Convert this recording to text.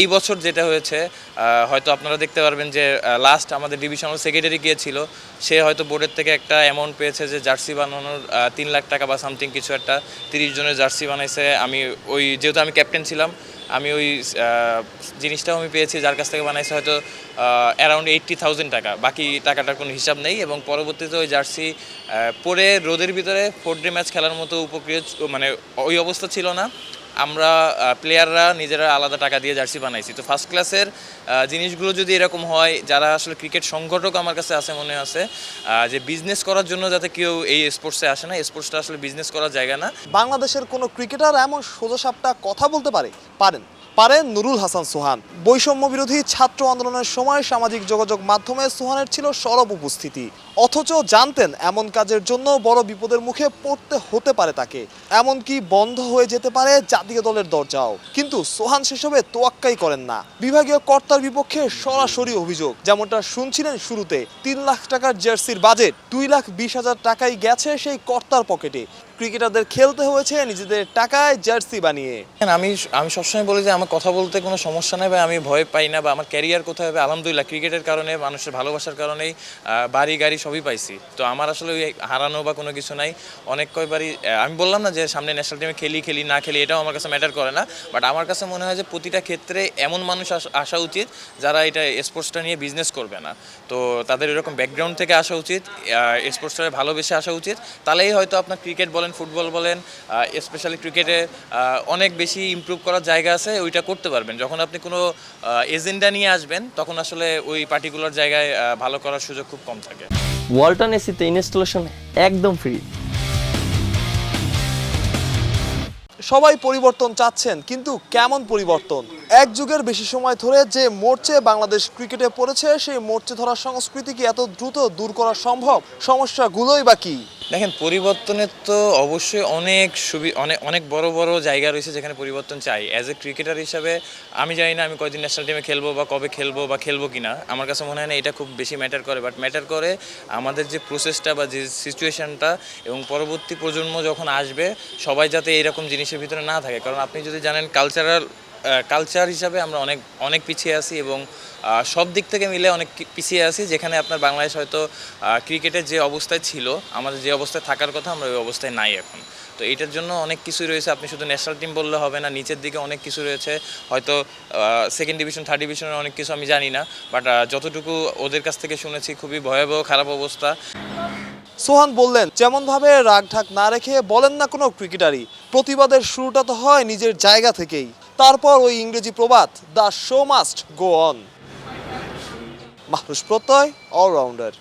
এই বছর যেটা হয়েছে হয়তো আপনারা দেখতে পারবেন যে লাস্ট আমাদের ডিভিশনাল সেক্রেটারি গিয়েছিল সে হয়তো বোর্ডের থেকে একটা অ্যামাউন্ট পেয়েছে যে জার্সি বানানোর তিন লাখ টাকা বা সামথিং কিছু একটা, তিরিশ জনের জার্সি বানাইছে। আমি ওই, যেহেতু আমি ক্যাপ্টেন ছিলাম, আমি ওই জিনিসটাও আমি পেয়েছি, যার কাছ থেকে বানাইছে হয়তো অ্যারাউন্ড এইট্টি থাউজেন্ড টাকা। বাকি টাকাটার কোনো হিসাব নেই এবং পরবর্তীতে ওই জার্সি পরে রোদের ভিতরে ফোর ডে ম্যাচ খেলার মতো উপক্রিয় মানে ওই অবস্থা ছিল না। আমরা প্লেয়াররা নিজেরা আলাদা টাকা দিয়ে জার্সি বানাইছি। তো ফার্স্ট ক্লাসের জিনিসগুলো যদি এরকম হয়, যারা আসলে ক্রিকেট সংগঠক আমার কাছে আছে মনে আছে যে বিজনেস করার জন্য যাতে কেউ এই স্পোর্টসে আসে না স্পোর্টসটা আসলে বিজনেস করার জায়গা না। বাংলাদেশের কোনো ক্রিকেটার এমন সোজাসাপটা কথা বলতে পারে? পারেন। পারেন নুরুল হাসান সোহান। বৈষম্য বিরোধী ছাত্র আন্দোলনের সময় সামাজিক যোগাযোগ মাধ্যমে সোহানের ছিল সরব উপস্থিতি। অথচ জানতেন এমন কাজের জন্য বড় বিপদের মুখে পড়তে হতে পারে তাকে। এমনকি বন্ধ হয়ে যেতে পারে জাতীয় দলের দরজাও। কিন্তু সোহান সেসবে তোয়াক্কাই করেন না। বিভাগীয় কর্তার বিপক্ষে সরাসরি অভিযোগ। যেমনটা শুনছিলেন শুরুতে, তিন লাখ টাকার জার্সির বাজেট, দুই লাখ বিশ হাজার টাকাই গেছে সেই কর্তার পকেটে। ক্রিকেটারদের খেলতে হয়েছে নিজেদের টাকায় জার্সি বানিয়ে। আমি আমি সবসময় বলি যে আমার কথা বলতে কোনো সমস্যা নেই বা আমি ভয় পাই না বা আমার ক্যারিয়ার কোথায় হবে? আলহামদুলিল্লাহ, ক্রিকেটের কারণে, মানুষের ভালোবাসার কারণেই বাড়ি, গাড়ি সবই পাইছি। তো আমার আসলে ওই হারানো বা কোনো কিছু নাই। অনেক কয়বারই আমি বললাম না যে সামনে ন্যাশনাল টিমে খেলি খেলি, না খেলি, এটাও আমার কাছে ম্যাটার করে না। বাট আমার কাছে মনে হয় যে প্রতিটা ক্ষেত্রে এমন মানুষ আসা উচিত যারা এটা স্পোর্টসটা নিয়ে বিজনেস করবে না। তো তাদের এরকম ব্যাকগ্রাউন্ড থেকে আসা উচিত স্পোর্টসটাকে ভালোবেসে আসা উচিত। তাহলেই হয়তো আপনার ক্রিকেট বলেন ফুটবল বলেন স্পেশালি ক্রিকেটে অনেক বেশি ইম্প্রুভ করার জায়গা আছে ওইটা করতে পারবেন। যখন আপনি কোনো এজেন্ডা নিয়ে আসবেন তখন আসলে ওই পার্টিকুলার জায়গায় ভালো করার সুযোগ খুব কম থাকে। ওয়ালটন এসিতে ইনস্টলেশন একদম ফ্রি সবাই পরিবর্তন চাচ্ছেন কিন্তু কেমন পরিবর্তন? এক যুগের বেশি সময় ধরে যে মোর্চে বাংলাদেশ ক্রিকেটে পড়েছে সেই মোর্চে ধরার সংস্কৃতি কি এত দ্রুত দূর করা সম্ভব? সমস্যাগুলোই বা কি? দেখেন, পরিবর্তনের তো অবশ্যই অনেক সুবি অনেক অনেক বড় বড় জায়গা রয়েছে যেখানে পরিবর্তন চাই। অ্যাজ এ ক্রিকেটার হিসাবে, আমি জানি না আমি কয়দিন ন্যাশনাল টিমে খেলব বা কবে খেলব বা খেলব কি না আমার কাছে মনে হয় না এটা খুব বেশি ম্যাটার করে। বাট ম্যাটার করে আমাদের যে প্রসেসটা বা যে সিচুয়েশনটা এবং পরবর্তী প্রজন্ম যখন আসবে, সবাই যাতে এইরকম জিনিসের ভিতরে না থাকে। কারণ আপনি যদি জানেন কালচারাল কালচার হিসাবে আমরা অনেক অনেক পিছিয়ে আছি এবং সব দিক থেকে মিলে অনেক পিছিয়ে আছি, যেখানে আপনার বাংলাদেশ হয়তো ক্রিকেটের যে অবস্থায় ছিল, আমাদের যে অবস্থায় থাকার কথা আমরা ওই অবস্থায় নাই এখন। তো এটার জন্য অনেক কিছুই রয়েছে, আপনি শুধু ন্যাশনাল টিম বললে হবে না, নিচের দিকে অনেক কিছু রয়েছে, হয়তো সেকেন্ড ডিভিশন থার্ড ডিভিশনের অনেক কিছু আমি জানি না বাট যতটুকু ওদের কাছ থেকে শুনেছি, খুবই ভয়াবহ, খারাপ অবস্থা। সোহান বললেন, যেমনভাবে রাগ ঢাক না রেখে বলেন না কোনো ক্রিকেটারই, প্রতিবাদের শুরুটা তো হয় নিজের জায়গা থেকেই। তারপর ওই ইংরেজি প্রবাদ the show must go on মাহরুষ প্রত্যয় অলরাউন্ডার